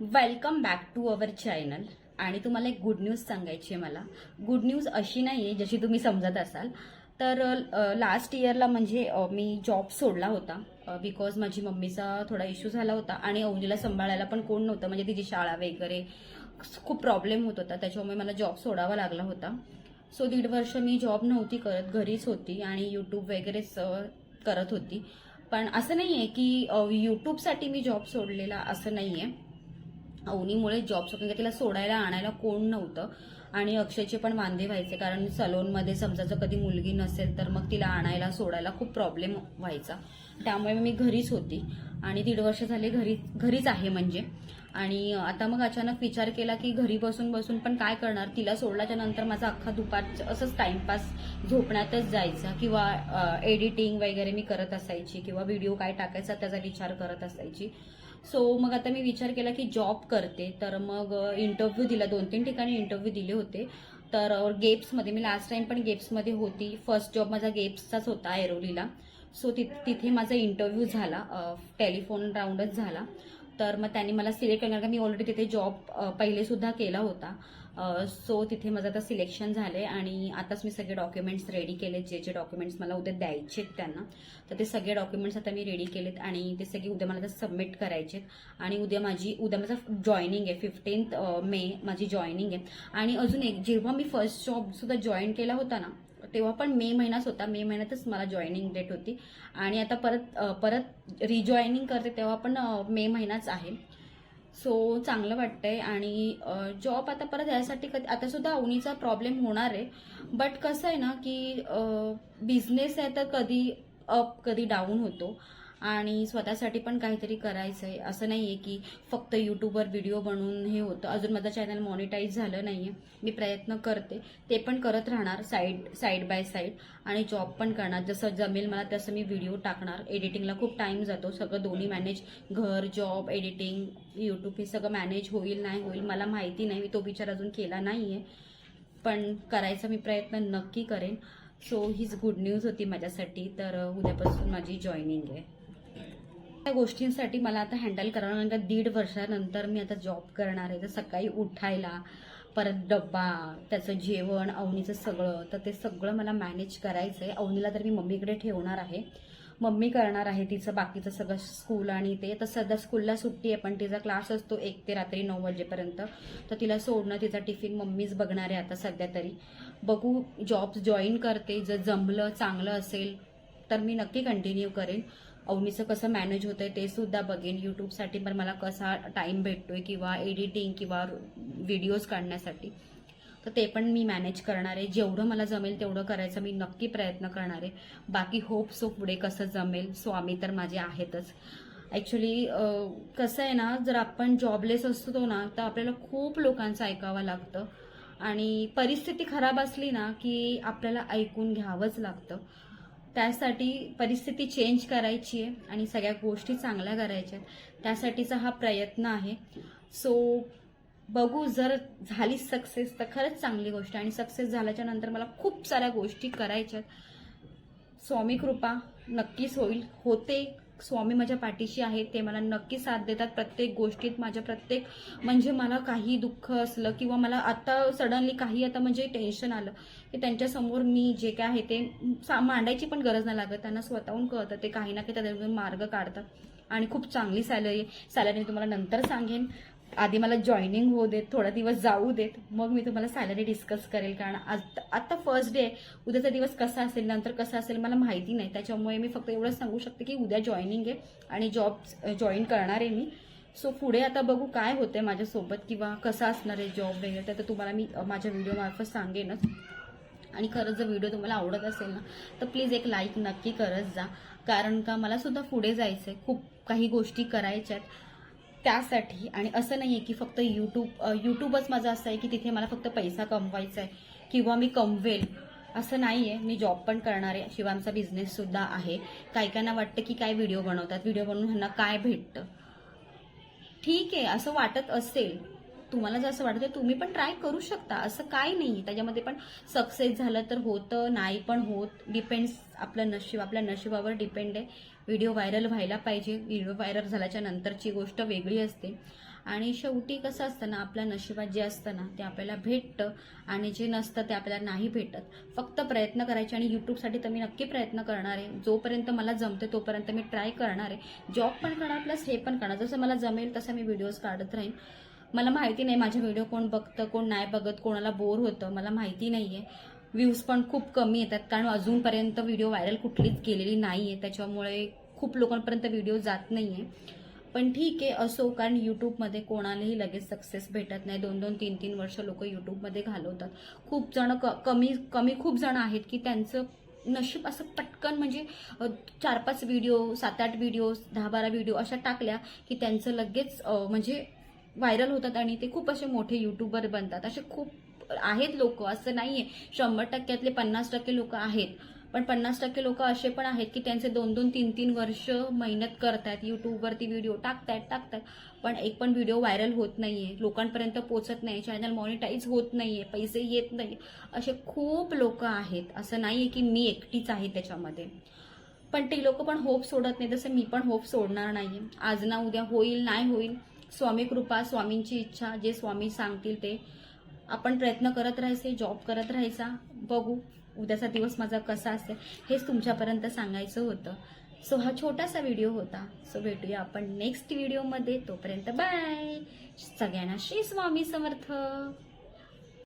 Welcome back to our channel आणि तुम्हाला एक गुड न्यूज सांगायची आहे मला. गुड न्यूज अशी नाही आहे जशी तुम्ही समजत असाल. तर लास्ट इयरला म्हणजे मी जॉब सोडला होता बिकॉज माझी मम्मीचा थोडा इश्यू झाला होता आणि अवनीला सांभाळायला पण कोण नव्हतं. म्हणजे तिची शाळा वगैरे खूप प्रॉब्लेम होत होता. त्याच्यामुळे मला जॉब सोडावा लागला होता. सो दीड वर्ष मी जॉब नव्हती करत. घरीच होती आणि यूट्यूब वगैरेच करत होती. पण असं नाही आहे की यूट्यूबसाठी मी जॉब सोडलेला असं नाही आहे अवनीमुळे जॉब सोडून तिला सोडायला आणायला कोण नव्हतं. आणि अक्षयचे पण वांदे व्हायचे कारण सलोनमध्ये समजा जर कधी मुलगी नसेल तर मग तिला आणायला सोडायला खूप प्रॉब्लेम व्हायचा. त्यामुळे मी घरीच होती. आणि दीड वर्ष झाले घरी घरीच आहे म्हणजे. आणि आता मग अचानक विचार केला की घरी बसून बसून पण काय करणार? तिला सोडल्याच्या नंतर माझा अख्खा दुपार असंच टाइमपास झोपण्यातच जायचा किंवा एडिटिंग वगैरे मी करत असायची किंवा व्हिडिओ काय टाकायचा त्याचा विचार करत असायची. सो मग आता मी विचार केला की जॉब करते. तर मग इंटरव्ह्यू दिला. दोन तीन ठिकाणी इंटरव्ह्यू दिले होते. तर गेप्समध्ये मी लास्ट टाइम पण गेप्समध्ये होती. फर्स्ट जॉब माझा गेप्सचाच होता ऐरोलीला. सो तिथे माझा इंटरव्ह्यू झाला. टेलिफोन राऊंडच झाला. तर मग त्यांनी मला सिलेक्ट करणार का मी ऑलरेडी तिथे जॉब पहिले सुद्धा केला होता. सो तिथे माझं आता सिलेक्शन झाले आणि आताच मी सगळे डॉक्युमेंट्स रेडी केले जे जे डॉक्युमेंट्स मला उद्या द्यायचे आहेत त्यांना तर ते सगळे डॉक्युमेंट्स आता मी रेडी केलेत आणि ते सगळे उद्या मला सबमिट करायचे आणि उद्या माझी उद्या माझं जॉईनिंग आहे. फिफ्टीन्थ मे माझी जॉईनिंग आहे. आणि अजून एक जेव्हा मी फर्स्ट जॉब सुद्धा जॉईन केला होता ना तेव्हा पण मे महिनाच होता. मे महिन्यातच मला जॉईनिंग डेट होती. आणि आता परत परत रिजॉईनिंग करते तेव्हा पण मे महिनाच आहे. सो चांगलं वाटतंय. आणि जॉब आता परत यासाठी कधी आता सुद्धा अवनीचा प्रॉब्लेम होणार आहे. बट कसं आहे ना की बिझनेस आहे तर कधी अप कधी डाऊन होतो. आणि स्वतःसाठी पण काहीतरी करायचं आहे असं नाही आहे की फक्त यूट्यूबवर व्हिडिओ बनवून हे होतं. अजून माझं चॅनल मॉनिटाईज झालं नाही आहे मी प्रयत्न करते. ते पण करत राहणार साईड साईड बाय साईड आणि जॉब पण करणार. जसं जमेल मला तसं मी व्हिडिओ टाकणार. एडिटिंगला खूप टाईम जातो. सगळं दोन्ही मॅनेज घर जॉब एडिटिंग यूट्यूब हे सगळं मॅनेज होईल नाही होईल मला माहिती नाही. मी तो विचार अजून केला नाही आहे पण करायचा मी प्रयत्न नक्की करेन. सो हीच गुड न्यूज होती माझ्यासाठी. तर उद्यापासून माझी जॉईनिंग आहे. त्या गोष्टींसाठी मला आता हँडल करावं लागेल. का दीड वर्षानंतर मी आता जॉब करणार आहे. तर सकाळी उठायला परत डब्बा त्याचं जेवण अवनीचं सगळं तर ते सगळं मला मॅनेज करायचं आहे अवनीला तर मी मम्मीकडे ठेवणार आहे. मम्मी करणार आहे तिचं बाकीचं सगळं स्कूल आणि ते. तर सध्या स्कूलला सुट्टी आहे पण तिचा क्लास असतो एक ते रात्री नऊ वाजेपर्यंत. तर तिला सोडणं तिचा टिफिन मम्मीच बघणार आहे आता सध्या तरी. बघू जॉब जॉईन करते. जर जमलं चांगलं असेल तर मी नक्की कंटिन्यू करेन. अवनीचं कसं मॅनेज होतंय ते सुद्धा बघेन. यूट्यूबसाठी पण मला कसा टाइम भेटतोय किंवा एडिटिंग किंवा व्हिडिओज काढण्यासाठी. तर ते पण मी मॅनेज करणार आहे. जेवढं मला जमेल तेवढं करायचा. मी नक्की प्रयत्न करणार आहे. बाकी होप सो पुढे कसं जमेल स्वामी तर माझे आहेतच. ॲक्च्युली कसं आहे ना जर आपण जॉबलेस असतो ना तर आपल्याला खूप लोकांचं ऐकावं लागतं. आणि परिस्थिती खराब असली ना की आपल्याला ऐकून घ्यावंच लागतं. त्यासाठी परिस्थिती चेंज करायची आहे आणि सगळ्या गोष्टी चांगल्या करायच्या आहेत. त्यासाठीचा हा प्रयत्न आहे. सो बघू जर झाली सक्सेस तर खरंच चांगली गोष्ट आणि सक्सेस झाल्याच्यानंतर मला खूप साऱ्या गोष्टी करायच्यात स्वामी कृपा नक्कीच होईल. होते. स्वामी माझ्या पाठीशी आहेत ते मला नक्की साथ देतात. प्रत्येक गोष्टीत माझ्या प्रत्येक म्हणजे मला काही दुःख असलं किंवा मला आता सडनली काही आता म्हणजे टेन्शन आलं की त्यांच्यासमोर मी जे काय आहे ते सा- मांडायची पण गरज नाही लागत. त्यांना स्वतःहून कळतं ते काही ना काही त्याच्यातून मार्ग काढतात. आणि खूप चांगली सॅलरी सॅलरी मी तुम्हाला नंतर सांगेन. आधी मला जॉईनिंग होऊ देत थोडा दिवस जाऊ देत. मग मी तुम्हाला सॅलरी डिस्कस करेल कारण आज आता फर्स्ट डे उद्याचा दिवस कसा असेल नंतर कसा असेल मला माहिती नाही. त्याच्यामुळे मी फक्त एवढंच सांगू शकते की उद्या जॉईनिंग आहे आणि जॉब जॉईन करणार आहे मी. सो पुढे आता बघू काय होतंय माझ्यासोबत किंवा कसा असणार आहे जॉब वगैरे. तर तुम्हाला मी माझ्या व्हिडिओमार्फत सांगेनच. आणि खरंच जर व्हिडिओ तुम्हाला आवडत असेल ना तर प्लीज एक लाईक नक्की करत जा. कारण का मला सुद्धा पुढे जायचं आहे खूप काही गोष्टी करायच्या आहेत त्यासाठी आणि असं नाही आहे की फक्त यूट्यूब यूट्यूबच माझं असं आहे की तिथे मला फक्त पैसा कमवायचा आहे किंवा मी कमवेल असं नाही आहे मी जॉब पण करणार आहे शिवाय आमचा बिझनेससुद्धा आहे. काही काहींना वाटतं की काय व्हिडिओ बनवतात? व्हिडिओ बनवून ह्यांना काय भेटतं? ठीक आहे असं वाटत असेल तुम्हाला जर असं वाटतं तुम्ही पण ट्राय करू शकता. असं काय नाही. त्याच्यामध्ये पण सक्सेस झालं तर होतं नाही पण होत. डिपेंड्स आपलं नशीब. आपल्या नशिबावर डिपेंड आहे. व्हिडिओ व्हायरल व्हायला पाहिजे. व्हिडिओ व्हायरल झाल्याच्या नंतरची गोष्ट वेगळी असते. आणि शेवटी कसं असतं ना आपल्या नशिबात जे असतं ना ते आपल्याला भेटतं. आणि जे नसतं ते आपल्याला नाही भेटत. फक्त प्रयत्न करायचे आणि यूट्यूबसाठी तर मी नक्की प्रयत्न करणार आहे. जोपर्यंत मला जमते तोपर्यंत मी ट्राय करणार आहे. जॉब पण करणार प्लस हे पण करणार जसं मला जमेल तसं मी व्हिडिओज काढत राहीन. मला माहिती नाही माझे व्हिडिओ कोण बघतं कोण नाही बघत कोणाला बोर होतं मला माहिती नाही आहे व्ह्यूज पण खूप कमी येतात कारण अजूनपर्यंत व्हिडिओ व्हायरल कुठलीच गेलेली नाही आहे त्याच्यामुळे खूप लोकांपर्यंत व्हिडिओ जात नाही आहे पण ठीक आहे असो कारण यूट्यूबमध्ये कोणालाही लगेच सक्सेस भेटत नाही. दोन दोन तीन तीन वर्ष लोक यूट्यूबमध्ये घालवतात. खूप जण क कमी कमी खूप जण आहेत की त्यांचं नशीब असं पटकन म्हणजे चार पाच व्हिडिओ सात आठ व्हिडिओ दहा बारा व्हिडिओ अशा टाकल्या की त्यांचं लगेच म्हणजे व्हायरल होतात आणि ते खूप असे मोठे युट्यूबर बनतात. असे खूप आहेत लोक असं नाहीये. शंभर टक्क्यातले पन्नास टक्के लोक आहेत. पण पन्नास टक्के लोक असे पण आहेत की त्यांचे दोन दोन तीन तीन वर्ष मेहनत करतात. युट्यूबवरती व्हिडिओ टाकतायत टाकतात पण एक पण व्हिडिओ व्हायरल होत नाहीये. लोकांपर्यंत पोचत नाही. चॅनल मॉनिटाईज होत नाहीये. पैसे येत नाही असे खूप लोक आहेत. असं नाहीये की मी एकटीच आहे त्याच्यामध्ये. पण ते लोक पण होप सोडत नाही तसं मी पण होप सोडणार नाही आज ना उद्या होईल नाही होईल. स्वामी कृपा स्वामींची इच्छा जे स्वामी सांगतील ते. आपण प्रयत्न करत राहायचे जॉब करत राहायचा. बघू उद्याचा दिवस माझा कसा असेल हेच तुमच्यापर्यंत सांगायचं होतं. सो हा छोटासा व्हिडिओ होता. सो भेटूया आपण नेक्स्ट व्हिडिओमध्ये तोपर्यंत बाय सगळ्यांना श्री स्वामी समर्थ.